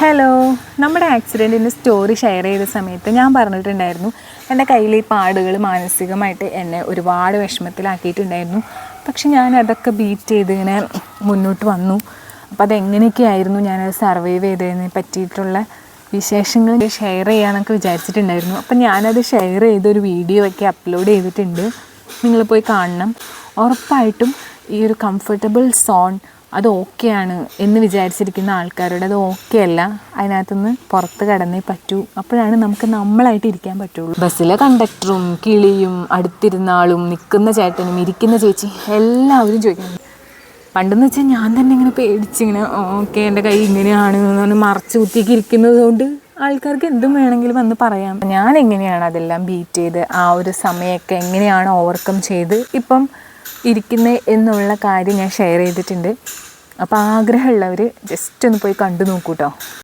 Hello നമ്മുടെ ആക്സിഡന്റിന്റെ story share ചെയ്ത സമയത്ത് ഞാൻ പറഞ്ഞിട്ടുണ്ടായിരുന്നു എന്റെ കയ്യിൽ ഈ പാടുകൾ മാനസികമായിട്ട് എന്നെ ഒരുപാട് വിഷമത്തിലാക്കിയിട്ടുണ്ടായിരുന്നു. പക്ഷെ ഞാൻ അതൊക്കെ ബീറ്റ് ചെയ്ത് ഇങ്ങനെ മുന്നോട്ട് വന്നു. അപ്പോൾ അതെങ്ങനെയൊക്കെയായിരുന്നു ഞാനത് സർവൈവ് ചെയ്തതിനെ പറ്റിയിട്ടുള്ള വിശേഷങ്ങൾ ഷെയർ ചെയ്യാനൊക്കെ വിചാരിച്ചിട്ടുണ്ടായിരുന്നു. അപ്പം ഞാനത് ഷെയർ ചെയ്തൊരു വീഡിയോ ഒക്കെ അപ്ലോഡ് ചെയ്തിട്ടുണ്ട്. നിങ്ങൾ പോയി കാണണം. ഉറപ്പായിട്ടും ഈ ഒരു കംഫർട്ടബിൾ സോൺ അത് ഓക്കെയാണ് എന്ന് വിചാരിച്ചിരിക്കുന്ന ആൾക്കാരോട് അത് ഓക്കെ അല്ല. അതിനകത്തുനിന്ന് പുറത്ത് കടന്നേ പറ്റൂ. അപ്പോഴാണ് നമുക്ക് നമ്മളായിട്ട് ഇരിക്കാൻ പറ്റുള്ളൂ. ബസ്സിലെ കണ്ടക്ടറും കിളിയും അടുത്തിരുന്നാളും നിൽക്കുന്ന ചേട്ടനും ഇരിക്കുന്ന ചേച്ചി എല്ലാവരും ചോദിക്കണം പണ്ടെന്ന് വെച്ചാൽ ഞാൻ തന്നെ ഇങ്ങനെ പേടിച്ചിങ്ങനെ ഓക്കെ എന്റെ കൈ ഇങ്ങനെയാണ് എന്ന് പറഞ്ഞ് മറച്ച് കുത്തിയൊക്കെ ഇരിക്കുന്നത് കൊണ്ട് ആൾക്കാർക്ക് എന്തും വേണമെങ്കിലും വന്ന് പറയാം. ഞാൻ എങ്ങനെയാണ് അതെല്ലാം ബീറ്റ് ചെയ്ത് ആ ഒരു സമയമൊക്കെ എങ്ങനെയാണ് ഓവർകം ചെയ്ത്? ഇപ്പം ഇരിക്കുന്നത് എന്നുള്ള കാര്യം ഞാൻ ഷെയർ ചെയ്തിട്ടുണ്ട്. അപ്പോൾ ആഗ്രഹമുള്ളവർ ജസ്റ്റ് ഒന്ന് പോയി കണ്ടു നോക്കൂ കേട്ടോ